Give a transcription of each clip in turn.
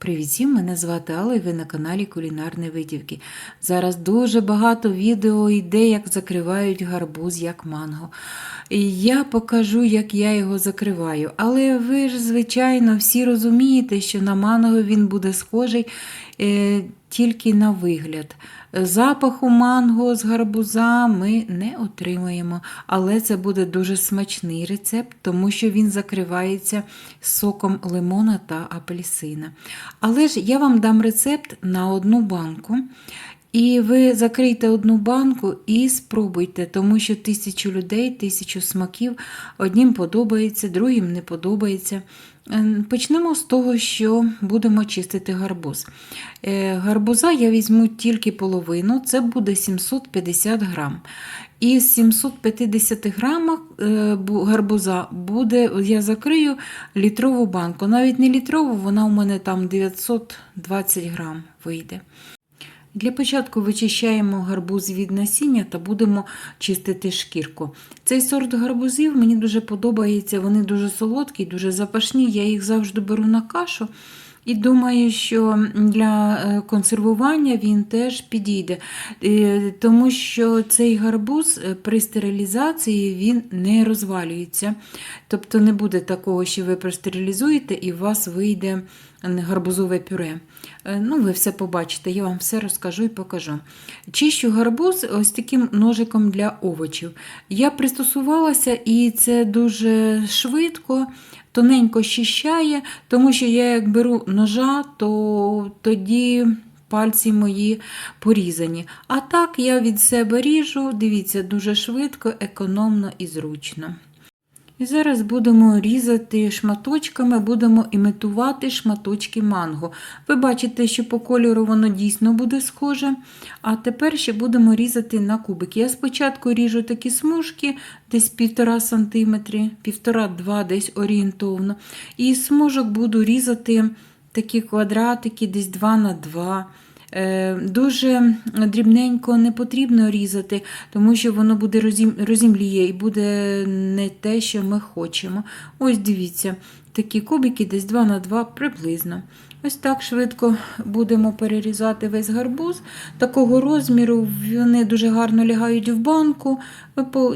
Привіт всім, мене звати Алла і ви на каналі Кулінарні Видівки. Зараз дуже багато відео йде, як закривають гарбуз, як манго. І я покажу, як я його закриваю. Але ви ж, звичайно, всі розумієте, що на манго він буде схожий тільки на вигляд. Запаху манго з гарбуза ми не отримаємо, але це буде дуже смачний рецепт, тому що він закривається соком лимона та апельсина. Але ж я вам дам рецепт на одну банку. І ви закрийте одну банку і спробуйте, тому що тисячу людей, тисячу смаків, однім подобається, другим не подобається. Е, Почнемо з того, що будемо чистити гарбуз. Е, Гарбуза я візьму тільки половину, це буде 750 грам. І з 750 грамах е, гарбуза буде, я закрию літрову банку. Навіть не літрову, вона у мене там 920 грам вийде. Для початку вичищаємо гарбуз від насіння та будемо чистити шкірку. Цей сорт гарбузів мені дуже подобається, вони дуже солодкі, дуже запашні. Я їх завжди беру на кашу. І думаю, що для е, консервування він теж підійде, Е, тому що цей гарбуз е, при стерилізації він не розвалюється. Тобто не буде такого, що ви простерилізуєте і у вас вийде гарбузове пюре. Е, Ну, ви все побачите, я вам все розкажу і покажу. Чищу гарбуз ось таким ножиком для овочів. Я пристосувалася, і це дуже швидко, тоненько щищає, тому що я як беру ножа, то тоді. Пальці мої порізані. А так я від себе ріжу, дивіться, дуже швидко, економно і зручно. І зараз будемо різати шматочками, будемо імітувати шматочки манго. Ви бачите, що по кольору воно дійсно буде схоже. А тепер ще будемо різати на кубики. Я спочатку ріжу такі смужки, десь 1,5 см, 1,5-2 десь орієнтовно. І смужок буду різати такі квадратики, десь 2 на 2 Е, Дуже дрібненько не потрібно різати, тому що воно буде розім- розімліє і буде не те, що ми хочемо. Ось дивіться, такі кубики десь 2 на 2 приблизно. Ось так швидко будемо перерізати весь гарбуз. Такого розміру вони дуже гарно лягають в банку,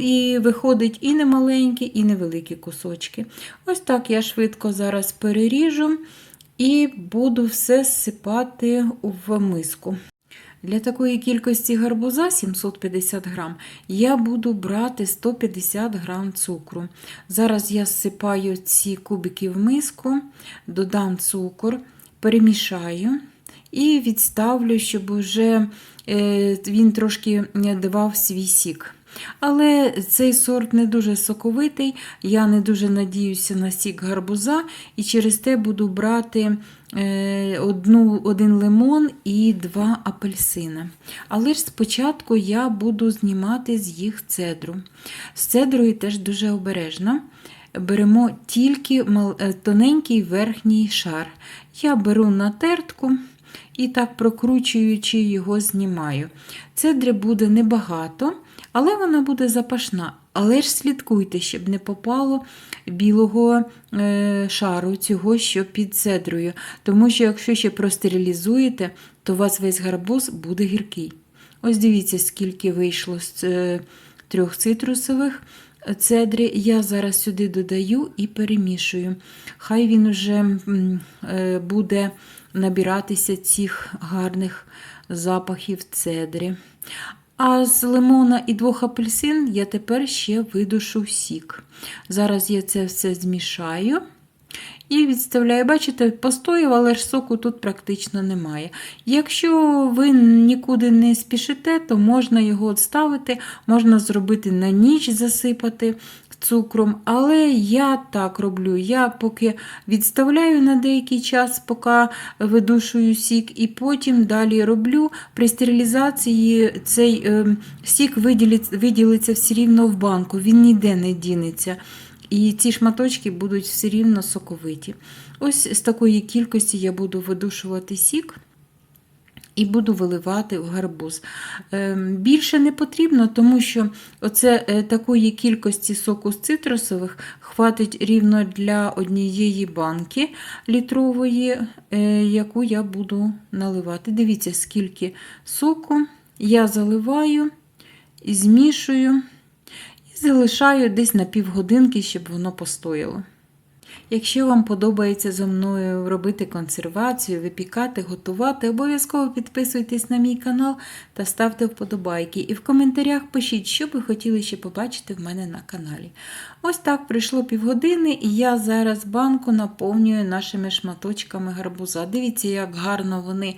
і виходить і немаленькі, і невеликі кусочки. Ось так я швидко зараз переріжу. І буду все зсипати в миску. Для такої кількості гарбуза 750 грам, я буду брати 150 грам цукру. Зараз я зсипаю ці кубики в миску, додам цукор, перемішаю і відставлю, щоб вже е, він трошки давав свій сік. Але цей сорт не дуже соковитий, я не дуже надіюся на сік гарбуза, і через те буду брати е, одну, один лимон і два апельсина. Але ж спочатку я буду знімати з їх цедру. З цедрою теж дуже обережно. Беремо тільки е, тоненький верхній шар. Я беру на тертку. І так, прокручуючи його, знімаю. Цедри буде небагато, але вона буде запашна. Але ж слідкуйте, щоб не попало білого е, шару, цього, що під цедрою. Тому що, якщо ще простерилізуєте, то у вас весь гарбуз буде гіркий. Ось дивіться, скільки вийшло з е, трьох цитрусових цедри. Я зараз сюди додаю і перемішую. Хай він вже м, е, буде набиратися цих гарних запахів цедри. А з лимона і двох апельсин я тепер ще видушу сік. Зараз я це все змішаю. І відставляю, бачите, постояв, але ж соку тут практично немає. Якщо ви нікуди не спішите, то можна його відставити, можна зробити на ніч засипати цукром. Але я так роблю. Я поки відставляю на деякий час, поки видушую сік, і потім далі роблю. При стерилізації цей е, сік виділиться все рівно в банку, він ніде не дінеться. І ці шматочки будуть все рівно соковиті. Ось з такої кількості я буду видушувати сік. І буду виливати в гарбуз. Ем, Більше не потрібно, тому що оце е, такої кількості соку з цитрусових хватить рівно для однієї банки літрової, е, яку я буду наливати. Дивіться, скільки соку я заливаю, змішую і залишаю десь на півгодинки, щоб воно постояло. Якщо вам подобається зі мною робити консервацію, випікати, готувати, обов'язково підписуйтесь на мій канал та ставте вподобайки. І в коментарях пишіть, що ви хотіли ще побачити в мене на каналі. Ось так пройшло півгодини, і я зараз банку наповнюю нашими шматочками гарбуза. Дивіться, як гарно вони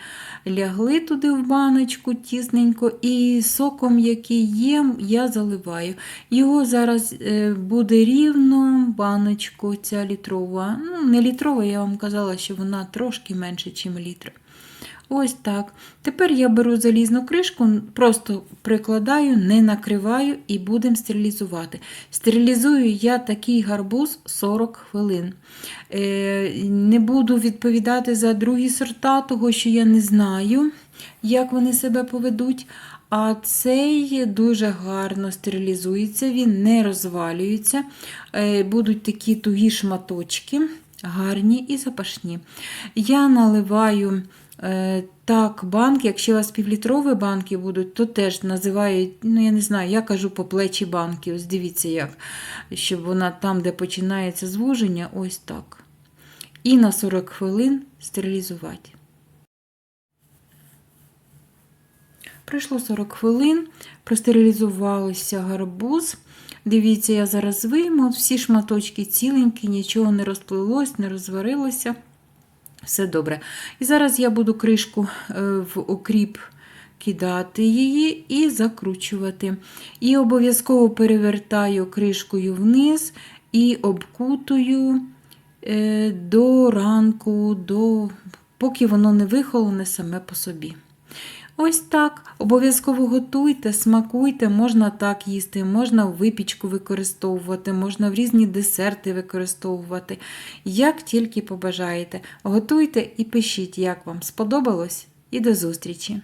лягли туди в баночку тісненько, і соком, який є, я заливаю. Його зараз е, буде рівно баночку ця літрова. Ну, не літрова, я вам казала, що вона трошки менше, ніж літр. Ось так. Тепер я беру залізну кришку, просто прикладаю, не накриваю і будемо стерилізувати. Стерилізую я такий гарбуз 40 хвилин. Е, Не буду відповідати за другі сорта, того що я не знаю, як вони себе поведуть. А цей дуже гарно стерилізується, він не розвалюється. Е, Будуть такі тугі шматочки, гарні і запашні. Я наливаю е, так банки, якщо у вас півлітрові банки будуть, то теж називають, ну я не знаю, я кажу по плечі банки. Ось дивіться, як, щоб вона там, де починається звуження, ось так. І на 40 хвилин стерилізувати. Пройшло 40 хвилин, простерилізувався гарбуз. Дивіться, я зараз вийму, всі шматочки ціленькі, нічого не розплилось, не розварилося. Все добре. І зараз я буду кришку е, в окріп кидати її і закручувати. І обов'язково перевертаю кришкою вниз і обкутую е, до ранку, до... поки воно не вихолоне саме по собі. Ось так. Обов'язково готуйте, смакуйте, можна так їсти, можна в випічку використовувати, можна в різні десерти використовувати. Як тільки побажаєте. Готуйте і пишіть, як вам сподобалось, і до зустрічі!